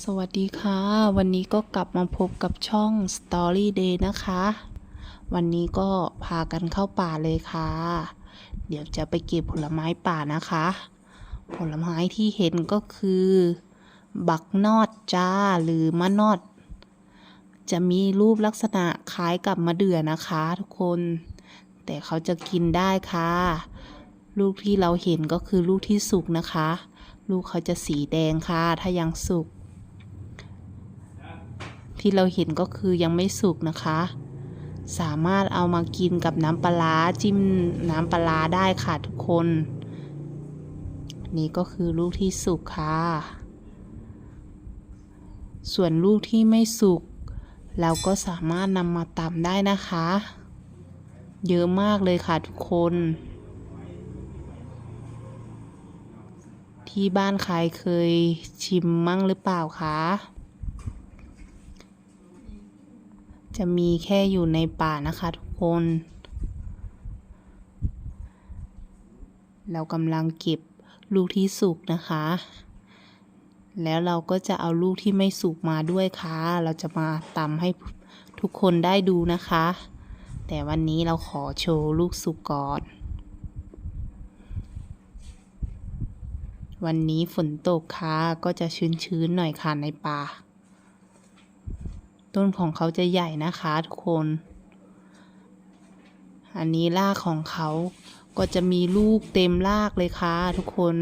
สวัสดีค่ะ วันนี้ก็กลับมาพบกับช่อง Story Day นะคะ วันนี้ก็พากันเข้าป่าเลยค่ะ เดี๋ยวจะไปเก็บผลไม้ป่านะคะ ผลไม้ที่เห็นก็คือ บักนอดจ้าหรือมะนอด จะมีรูปลักษณะคล้ายกับมะเดื่อนะคะทุกคน แต่เขาจะกินได้ค่ะ ลูกที่เราเห็นก็คือลูกที่สุกนะคะ ลูกเขาจะสีแดงค่ะ ถ้ายังสุก ที่เราเห็นก็คือยังไม่สุกนะคะ สามารถเอามากินกับน้ำปลาจิ้มน้ำปลาร้าได้ค่ะทุกคน นี่ก็คือลูกที่สุกค่ะ ส่วนลูกที่ไม่สุก เราก็สามารถนำมาตำได้นะคะ เยอะมากเลยค่ะทุกคนที่บ้านใครเคยชิมมั่งหรือเปล่าคะ จะมีแค่อยู่ในป่านะคะทุกคน เรากำลังเก็บลูกที่สุกนะคะ แล้วเราก็จะเอาลูกที่ไม่สุกมาด้วยค่ะ เราจะมาตำให้ทุกคนได้ดูนะคะ แต่วันนี้เราขอโชว์ลูกสุกก่อนวันนี้ฝนตกค่ะ ก็จะชื้นๆหน่อยค่ะในป่า ต้นของเขาจะใหญ่นะคะทุกคน อันนี้รากของเขาก็จะมีลูกเต็มรากเลยค่ะทุกคน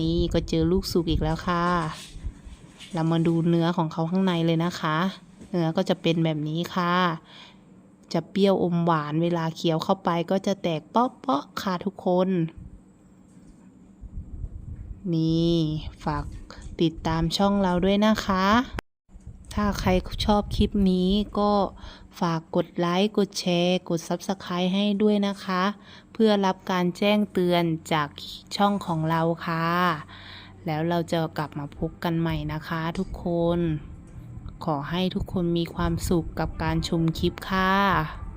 นี่ก็เจอลูกสุกอีกแล้วค่ะ เรามาดูเนื้อของเขาข้างในเลยนะคะ เนื้อก็จะเป็นแบบนี้ค่ะ จะเปรี้ยวอมหวานเวลาเคี้ยวเข้าไปก็จะแตกเปาะๆค่ะทุกคน นี่ฝาก ติดตามช่องเราด้วยนะคะ ถ้าใครชอบคลิปนี้ก็ฝากกดไลค์ กดแชร์ กด Subscribe ให้ด้วยนะคะ เพื่อรับการแจ้งเตือนจากช่องของเราค่ะ แล้วเราจะกลับมาพบกันใหม่นะคะทุกคน ขอให้ทุกคนมีความสุขกับการชมคลิปค่ะ